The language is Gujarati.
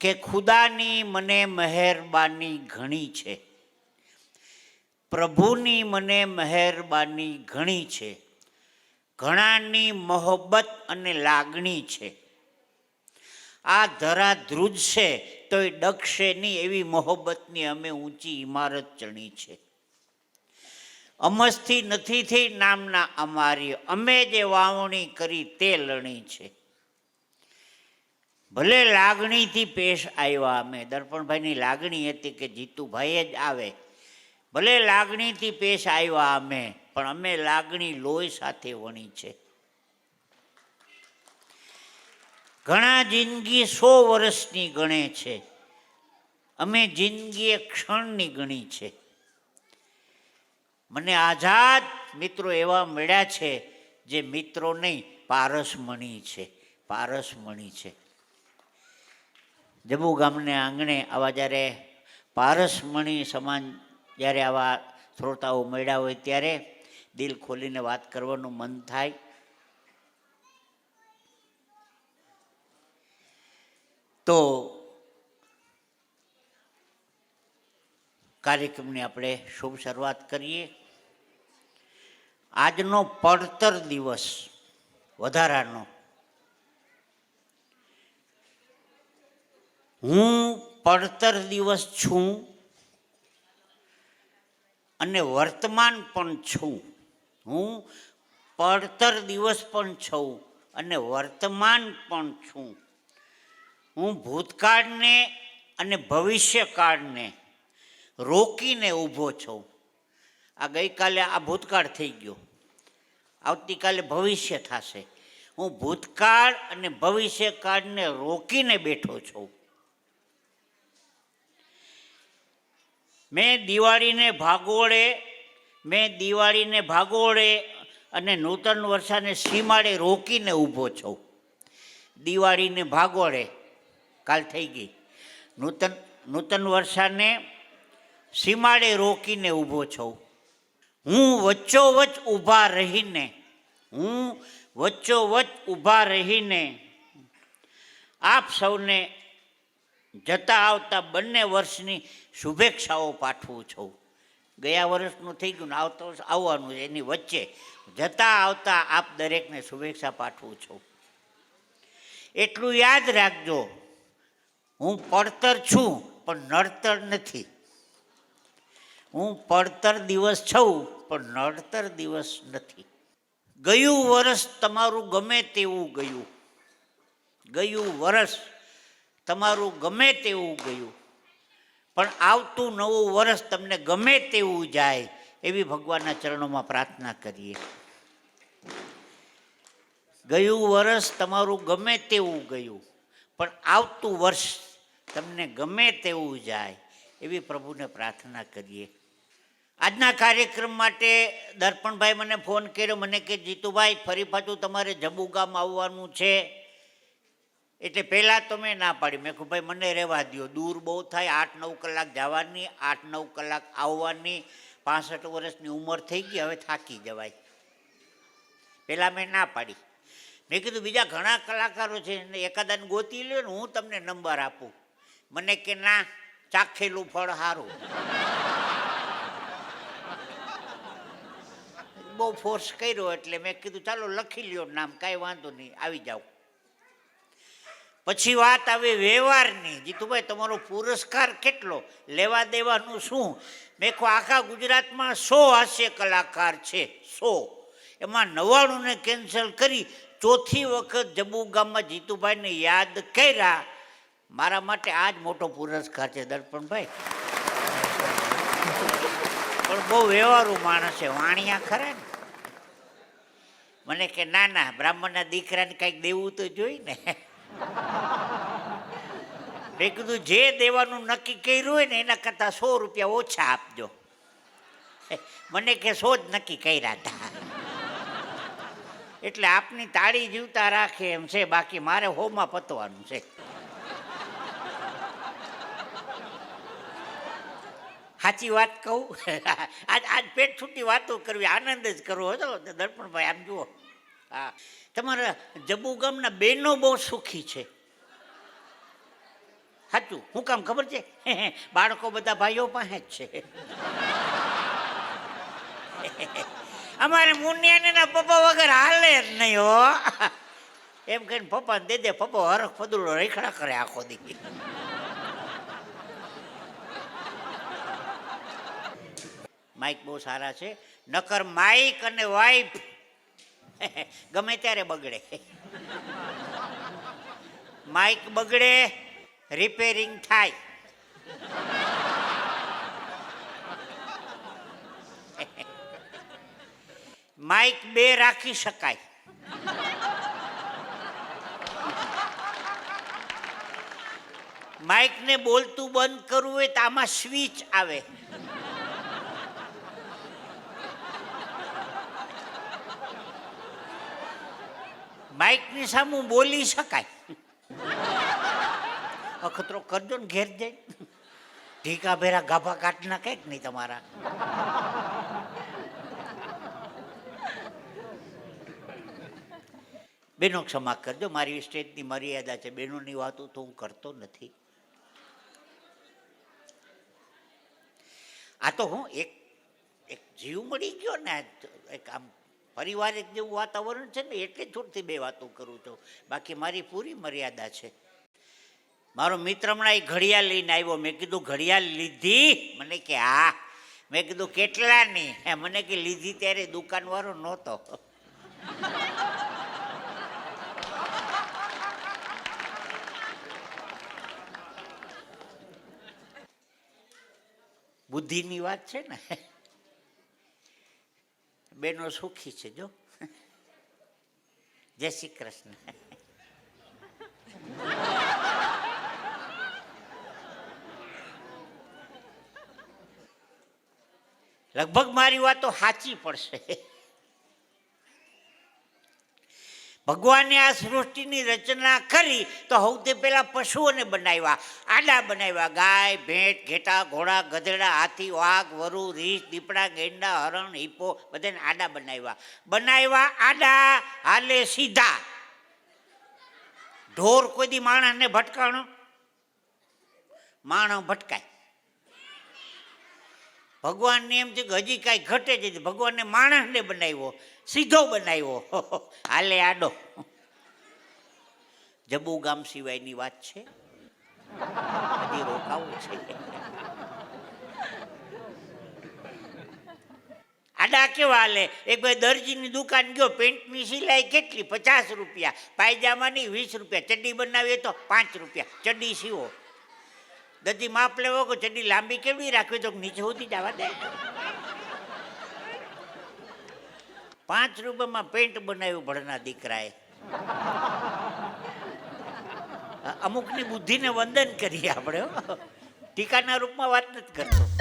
કે ખુદાની મને મહેરબાની ઘણી છે. પ્રભુની મને મહેરબાની ઘણી છે. ઘણાની મોહબ્બત અને લાગણી છે. આ ધરા ધ્રુજશે તોય ડગશે નહીં એવી મોહબ્બતની અમે ઊંચી ઇમારત ચણી છે. અમસ્થી નથી થઈ નામના અમારી અમે જે વાવણી કરી તે લણી છે. ભલે લાગણીથી પેશ આવ્યા અમે, દર્પણભાઈની લાગણી હતી કે જીતુભાઈ જ આવે. ભલે લાગણીથી પેશ આવ્યા અમે, પણ અમે લાગણી લોહી સાથે વણી છે. ઘણા જિંદગી સો વર્ષની ગણે છે. અમે જિંદગી ક્ષણની ગણી છે. મને આઝાદ મિત્રો એવા મળ્યા છે, જે મિત્રો નહીં પારસમણી છે પારસમણી છે. જબુ ગામને આંગણે આવા જ્યારે પારસમણી સમાન જ્યારે આવા શ્રોતાઓ મળ્યા હોય ત્યારે દિલ ખોલીને વાત કરવાનું મન થાય. તો કાર્યક્રમની આપણે શુભ શરૂઆત કરીએ. આજનો પડતર દિવસ વધારાનો હું પડતર દિવસ છું અને વર્તમાન પણ છું. હું પડતર દિવસ પણ છું અને વર્તમાન પણ છું. હું ભૂતકાળને અને ભવિષ્યકાળને રોકીને ઊભો છું. આ ગઈકાલે આ ભૂતકાળ થઈ ગયો. આવતીકાલે ભવિષ્ય થશે. હું ભૂતકાળ અને ભવિષ્યકાળને રોકીને બેઠો છું. મેં દિવાળીને ભાગોળે, મેં દિવાળીને ભાગોળે અને નૂતન વર્ષાને સીમાડે રોકીને ઊભો છું. દિવાળીને ભાગોળે, કાલ થઈ ગઈ. નૂતન નૂતન વર્ષાને સીમાડે રોકીને ઊભો છું. હું વચ્ચોવચ ઊભા રહીને, હું વચ્ચોવચ ઊભા રહીને આપ સૌને જતા આવતા બંને વર્ષની શુભેચ્છાઓ પાઠવું છું. ગયા વર્ષનું થઈ ગયું આવતા આવવાનું છે, એની વચ્ચે જતા આવતા આપ દરેકને શુભેચ્છા પાઠવું છું. એટલું યાદ રાખજો, હું પડતર છું, પણ નડતર નથી. હું પડતર દિવસ છું, પણ નડતર દિવસ નથી. ગયું વર્ષ તમારું ગમે તેવું ગયું. ગયું વર્ષ તમારું ગમે તેવું ગયું. પણ આવતું નવું વર્ષ તમને ગમે તેવું જાય, એવી ભગવાનના ચરણોમાં પ્રાર્થના કરીએ. ગયું વર્ષ તમારું ગમે તેવું ગયું, પણ આવતું વર્ષ તમને ગમે તેવું જાય, એવી પ્રભુને પ્રાર્થના કરીએ. આજના કાર્યક્રમ માટે દર્પણભાઈ મને ફોન કર્યો, મને કે, જીતુભાઈ, ફરી પાછું તમારે જબુગામ આવવાનું છે. એટલે પહેલાં તો મેં ના પાડી. મેં કહું ભાઈ, મને રહેવા દો દૂર બહુ થાય. આઠ નવ કલાક જવાની, આઠ નવ કલાક આવવાની. પાસઠ વર્ષની ઉંમર થઈ ગઈ, હવે થાકી જવાય. પહેલાં મેં ના પાડી. મેં કીધું, બીજા ઘણા કલાકારો છે એકાદાને ગોતી લ્યો ને હું તમને નંબર આપું. મને કે, ના, ચાખેલું ફળ સારું બહુ ફોર્સ કર્યો એટલે મેં કીધું, ચાલો લખી લ્યો નામ, કાંઈ વાંધો નહીં. આવી જાઓ. પછી વાત આવે વ્યવહારની. જીતુભાઈ, તમારો પુરસ્કાર કેટલો? લેવા દેવાનું શું? મેં કહું, આખા ગુજરાતમાં સો હાસ્ય કલાકાર છે, સો. એમાં નવ્વાણુંને કેન્સલ કરી ચોથી વખત જમ્મુ ગામમાં જીતુભાઈને યાદ કર્યા. મારા માટે આ જ મોટો પુરસ્કાર છે, દર્પણભાઈ. પણ બહુ વ્યવહારુ માણસ છે, વાણિયા ખરા ને? મને કે, ના ના, બ્રાહ્મણના દીકરાને કંઈક દેવું તો જોઈ ને. મેં કીધું, જે દેવાનું નક્કી કર્યું હોય ને, એના કરતાં સો રૂપિયા ઓછા આપજો. મને કે, સો જ નક્કી કર્યા હતા એટલે આપની તાળી જીવતા રાખે એમ છે, બાકી મારે હોમાં પતવાનું છે. સાચી વાત કહું? આજ આજ પેટ છૂટી વાતો કરવી, આનંદ જ કરવો. હતો દર્પણભાઈ, આમ જુઓ. હા. તમારા જબુ ગામના બહેનો બહુ સુખી છે. સાચું હું કામ ખબર છે? બાળકો બધા ભાઈઓ પાસે જ છે. અમારે મુનિયાને પપ્પા વગર હાલે જ નહીં, હો. એમ કહીને પપ્પાને દે દે, પપ્પા હરખ પદુડો રેખડા કરે આખો દી. માઇક બહુ સારા છે. નકર માઇક અને વાઇફ ગમે ત્યારે બગડે. માઇક બગડે રિપેરિંગ થાય. માઇક બે રાખી શકાય. માઇકને બોલતું બંધ કરવું હોય તો આમાં સ્વિચ આવે. માઇકની સામું બોલી શકાય. અખતરો કરજો ને ઘેર જઈ. ઢીકા ભેરા ગાભા કાઢ નાખે કે નહીં તમારા? બેનો ક્ષમા કરજો, મારી સ્ટેજની મર્યાદા છે. બેનોની વાતો તો હું કરતો નથી. આ તો હું એક એક જીવ મળી ગયો ને, એક આમ પારિવારિક જેવું વાતાવરણ છે ને, એટલે છૂટથી બે વાતો કરું છું. બાકી મારી પૂરી મર્યાદા છે. મારો મિત્ર હમણાં એ ઘડિયાળ લઈને આવ્યો. મેં કીધું, ઘડિયાળ લીધી? મને કે, હા. મેં કીધું કેટલાની મને કે, લીધી ત્યારે દુકાનવાળો નહોતો. બુદ્ધિની વાત છે ને? બેનો સુખી છે જો. જય શ્રી કૃષ્ણ. લગભગ મારી વાતો સાચી પડશે. ભગવાને આ સૃષ્ટિની રચના કરી તો સૌથી પહેલાં પશુઓને બનાવ્યા. આડા બનાવ્યા. ગાય ભેંટ ઘેટા, ઘોડા, ગધેડા, હાથી, વાઘ, વરુ રીંછ દીપડા, ગેંડા, હરણ, હિપ્પો બધાને આડા બનાવ્યા. બનાવ્યા આડા, હાલે સીધા. ઢોર કોઈ દી માણસને ભટકાણો? માણસ ભટકાય. ભગવાનને એમ છે કે હજી કાંઈ ઘટે જ ભગવાનને માણસને બનાવ્યો, સીધો બનાવ્યો. હાલે આડો. જબુ ગામ સિવાયની વાત છે? હજી રોકાવું છે? આડા કેવા હાલે? એક ભાઈ દરજીની દુકાન ગયો, પેન્ટની સિલાઈ કેટલી? પચાસ રૂપિયા. પાયજામાની વીસ રૂપિયા. ચડ્ડી બનાવીએ તો પાંચ રૂપિયા. ચડ્ડી સીવો. દર્જી માપ લેવો કે ચડી લાંબી કેવી રાખવી તો નીચે સુધી જવા દે. પાંચ રૂપિયામાં પેન્ટ બનાવ્યું ભણના દીકરાએ. અમુકની બુદ્ધિને વંદન કરીએ આપણે ટીકાના રૂપમાં વાત નથી કરતો.